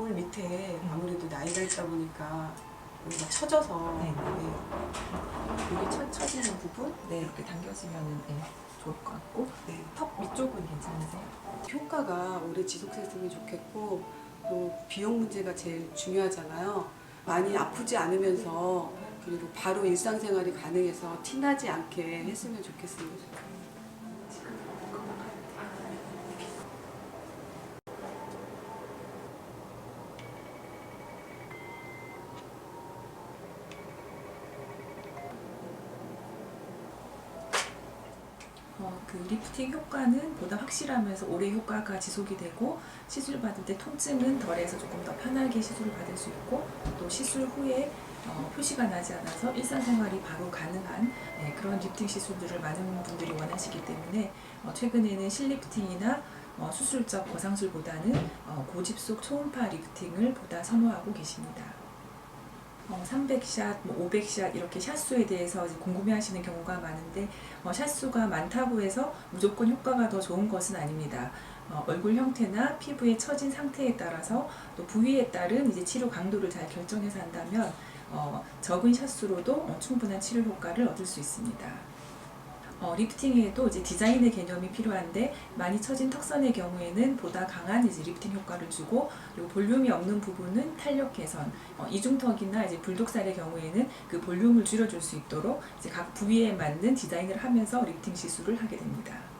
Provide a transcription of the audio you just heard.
볼 밑에 아무래도 나이가 있다 보니까 여기가 처져서 네. 네. 여기 처, 처지는 부분 네, 이렇게 당겨지면 네, 좋을 것 같고 네. 턱 위쪽은 괜찮으세요? 효과가 오래 지속됐으면 좋겠고 또 비용 문제가 제일 중요하잖아요. 많이 아프지 않으면서 그리고 바로 일상생활이 가능해서 티나지 않게 했으면 좋겠습니다. 어, 그 리프팅 효과는 보다 확실하면서 오래 효과가 지속이 되고 시술 받을 때 통증은 덜해서 조금 더 편하게 시술을 받을 수 있고 또 시술 후에 어, 표시가 나지 않아서 일상생활이 바로 가능한 네, 그런 리프팅 시술들을 많은 분들이 원하시기 때문에 어, 최근에는 실리프팅이나 어, 수술적 거상술보다는 어, 고집속 초음파 리프팅을 보다 선호하고 계십니다. 어, 300샷, 뭐 500샷 이렇게 샷수에 대해서 궁금해하시는 경우가 많은데 어, 샷수가 많다고 해서 무조건 효과가 더 좋은 것은 아닙니다. 어, 얼굴 형태나 피부의 처진 상태에 따라서 또 부위에 따른 이제 치료 강도를 잘 결정해서 한다면 어, 적은 샷수로도 어, 충분한 치료 효과를 얻을 수 있습니다. 어, 리프팅에도 이제 디자인의 개념이 필요한데 많이 처진 턱선의 경우에는 보다 강한 이제 리프팅 효과를 주고 그리고 볼륨이 없는 부분은 탄력 개선, 어, 이중턱이나 이제 불독살의 경우에는 그 볼륨을 줄여줄 수 있도록 이제 각 부위에 맞는 디자인을 하면서 리프팅 시술을 하게 됩니다.